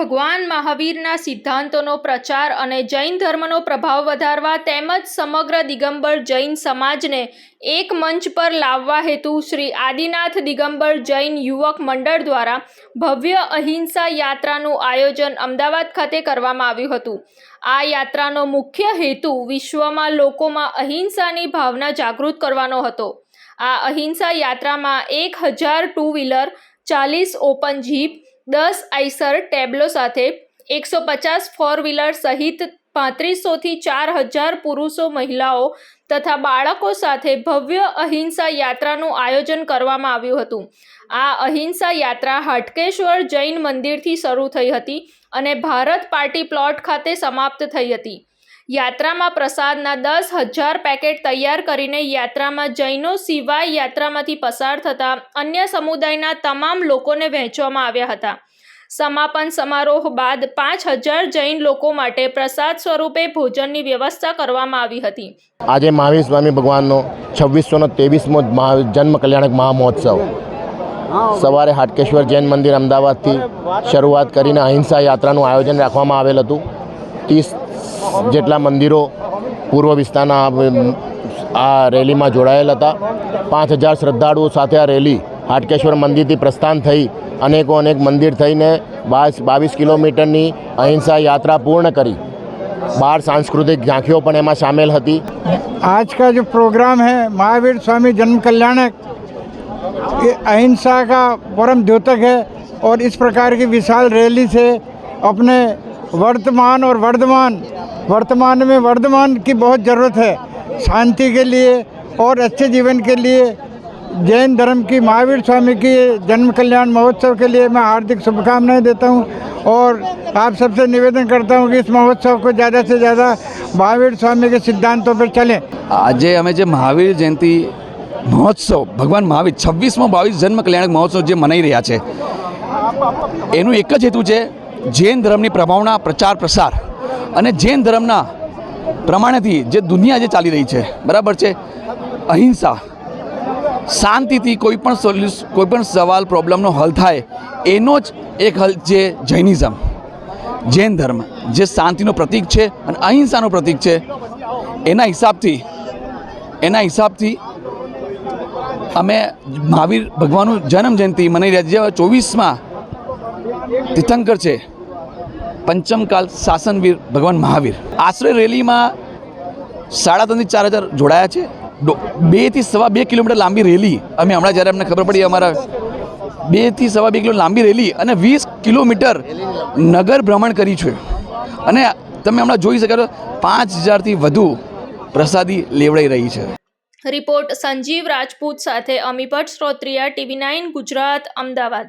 ભગવાન મહાવીરના સિદ્ધાંતોનો પ્રચાર અને જૈન ધર્મનો પ્રભાવ વધારવા તેમજ સમગ્ર દિગંબર જૈન સમાજને એક મંચ પર લાવવા હેતુ શ્રી આદિનાથ દિગંબર જૈન યુવક મંડળ દ્વારા ભવ્ય અહિંસા યાત્રાનું આયોજન અમદાવાદ ખાતે કરવામાં આવ્યું હતું. આ યાત્રાનો મુખ્ય હેતુ વિશ્વમાં લોકોમાં અહિંસાની ભાવના જાગૃત કરવાનો હતો. આ અહિંસા યાત્રામાં એક હજાર ટુ વ્હીલર, ચાલીસ ઓપન જીપ દસ આઈસર ટેબ્લો સાથે એકસો પચાસ ફોર વ્હીલર સહિત પાંત્રીસોથી ચાર હજાર પુરુષો, મહિલાઓ તથા બાળકો સાથે ભવ્ય અહિંસા યાત્રાનું આયોજન કરવામાં આવ્યું હતું. આ અહિંસા યાત્રા હાટકેશ્વર જૈન મંદિરથી શરૂ થઈ હતી અને ભારત પાર્ટી પ્લોટ ખાતે સમાપ્ત થઈ હતી. યાત્રામાં પ્રસાદના દસ હજાર પેકેટ તૈયાર કરીને યાત્રામાં જૈનો સિવાય યાત્રામાંથી પસાર થતા અન્ય સમુદાયના તમામ લોકોને વહેંચવામાં આવ્યા હતા. સમાપન સમારોહ બાદ પાંચ હજાર જૈન લોકો માટે પ્રસાદ સ્વરૂપે ભોજનની વ્યવસ્થા કરવામાં આવી હતી. આજે મહાવીર સ્વામી ભગવાનનો છવ્વીસો ત્રેવીસમો જન્મ કલ્યાણક મહામહોત્સવ. સવારે હાટકેશ્વર જૈન મંદિર અમદાવાદથી શરૂઆત કરીને અહિંસા યાત્રાનું આયોજન રાખવામાં આવેલ હતું. ત્રીસ જેટલા મંદિરો પૂર્વ વિસ્તારના આ રેલીમાં જોડાયેલ હતા પાંચ હજાર શ્રદ્ધાળુઓ સાથે આ રેલી હાટકેશ્વર મંદિરથી પ્રસ્થાન થઈ અનેકો અનેક મંદિર થઈને બાવીસ બાવીસ કિલોમીટરની અહિંસા યાત્રા પૂર્ણ કરી બાર સાંસ્કૃતિક ઝાંખીઓ પણ એમાં સામેલ હતી आज का जो प्रोग्राम है महावीर स्वामी जन्म कल्याणक ये अहिंसा का परम द्योतक है और इस प्रकार की विशाल रैली से अपने वर्तमान और वर्धमान वर्तमान में वर्धमान की बहुत ज़रूरत है शांति के लिए और अच्छे जीवन के लिए जैन धर्म की महावीर स्वामी की जन्म कल्याण महोत्सव के लिए मैं हार्दिक शुभकामनाएं देता हूं और आप सबसे निवेदन करता हूं कि इस महोत्सव को ज़्यादा से ज़्यादा महावीर स्वामी के सिद्धांतों पर चलें આજે અમે જે મહાવીર જયંતિ મહોત્સવ ભગવાન મહાવીર છવ્વીસમો બાવીસ જન્મ કલ્યાણક મહોત્સવ જે મનાઈ રહ્યા છે એનું એક જ હેતુ છે જૈન ધર્મની પ્રભાવના પ્રચાર પ્રસાર અને જૈન ધર્મના પ્રમાણેથી જે દુનિયા જે ચાલી રહી છે, બરાબર છે? અહિંસા, શાંતિથી કોઈ પણ સોલ્યુસ કોઈ પણ સવાલ પ્રોબ્લેમનો હલ થાય, એનો જ એક હલ છે જૈનિઝમ. જૈન ધર્મ, જે શાંતિનો પ્રતીક છે અને અહિંસાનો પ્રતીક છે, એના હિસાબથી એના હિસાબથી અમે મહાવીર ભગવાનનું જન્મ જયંતિ મનાઈ રહ્યા છીએ ચોવીસમાં તીર્થંકર છે પંચમકાલ શાસનવીર ભગવાન મહાવીર. આશ્રય રેલીમાં સાડા ત્રણથી ચાર હજાર જોડાયા છે. બેથી સવા બે કિલોમીટર લાંબી રેલી. અમે હમણાં જ્યારે અમને ખબર પડી અમારા બેથી સવા બે કિલો લાંબી રેલી અને વીસ કિલોમીટર નગર ભ્રમણ કરી છે. અને તમે હમણાં જોઈ શકો પાંચ હજારથી વધુ પ્રસાદી લેવડાઈ રહી છે. રિપોર્ટ સંજીવ રાજપૂત સાથે અમીભટ્ટ શ્રોત્રિયા, ટીવી નાઇન ગુજરાત, અમદાવાદ.